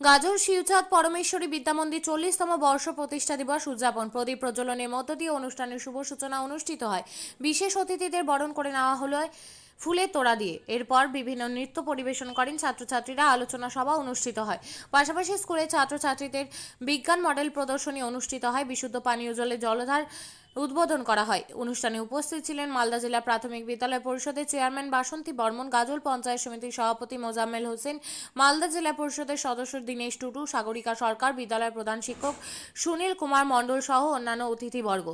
গাজর শিবচাঁদ পরমেশ্বরী, বিদ্যামন্দির চল্লিশতম বর্ষ প্রতিষ্ঠা দিবস উদযাপন। প্রদীপ প্রজ্বলনের মধ্য দিয়ে অনুষ্ঠানের শুভ সূচনা অনুষ্ঠিত হয়। বিশেষ অতিথিদের বরণ করে নেওয়া হলো ফুলের তোড়া দিয়ে। এরপর বিভিন্ন নৃত্য পরিবেশন করেন ছাত্রছাত্রীরা। আলোচনা সভা অনুষ্ঠিত হয়। পাশাপাশি স্কুলের ছাত্রছাত্রীদের বিজ্ঞান মডেল প্রদর্শনী অনুষ্ঠিত হয়। বিশুদ্ধ পানীয় জলে জলধার উদ্বোধন করা হয়। অনুষ্ঠানে উপস্থিত ছিলেন মালদা জেলা প্রাথমিক বিদ্যালয় পরিষদের চেয়ারম্যান বাসন্তী বর্মন, গাজল পঞ্চায়েত সমিতির সভাপতি মোজাম্মেল হোসেন, মালদা জেলা পরিষদের সদস্য দীনেশ টুটু, সাগরিকা সরকার, বিদ্যালয়ের প্রধান শিক্ষক সুনীল কুমার মণ্ডল সহ অন্যান্য অতিথিবর্গ।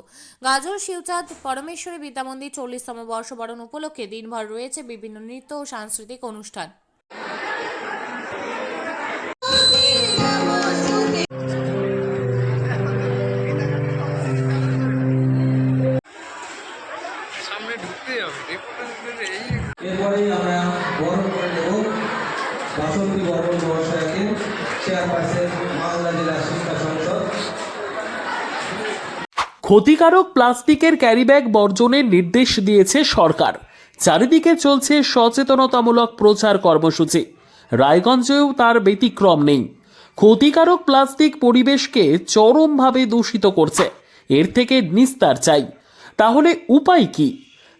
গাজল শিবচাঁদ, পরমেশ্বরী বিদ্যামন্দির চল্লিশতম বর্ষবরণ উপলক্ষে দিনভর রয়েছে বিভিন্ন নৃত্য ও সাংস্কৃতিক অনুষ্ঠান। সামনে ঢুকতে হবে। এই এরপরেই আমরা বরণ করে নেব বাসন্তী বর্মন মহাশয়কে চেয়ারপারসন মালদা জেলা শিক্ষা সংসদ। ক্ষতিকারক প্লাস্টিকের ক্যারিব্যাগ বর্জনের নির্দেশ দিয়েছে সরকার। চারিদিকে চলছে সচেতনতামূলক প্রচার কর্মসূচি। রায়গঞ্জেও তার ব্যতিক্রম নেই। ক্ষতিকারক প্লাস্টিক পরিবেশকে চরমভাবে দূষিত করছে। এর থেকে নিস্তার চাই। তাহলে উপায় কি?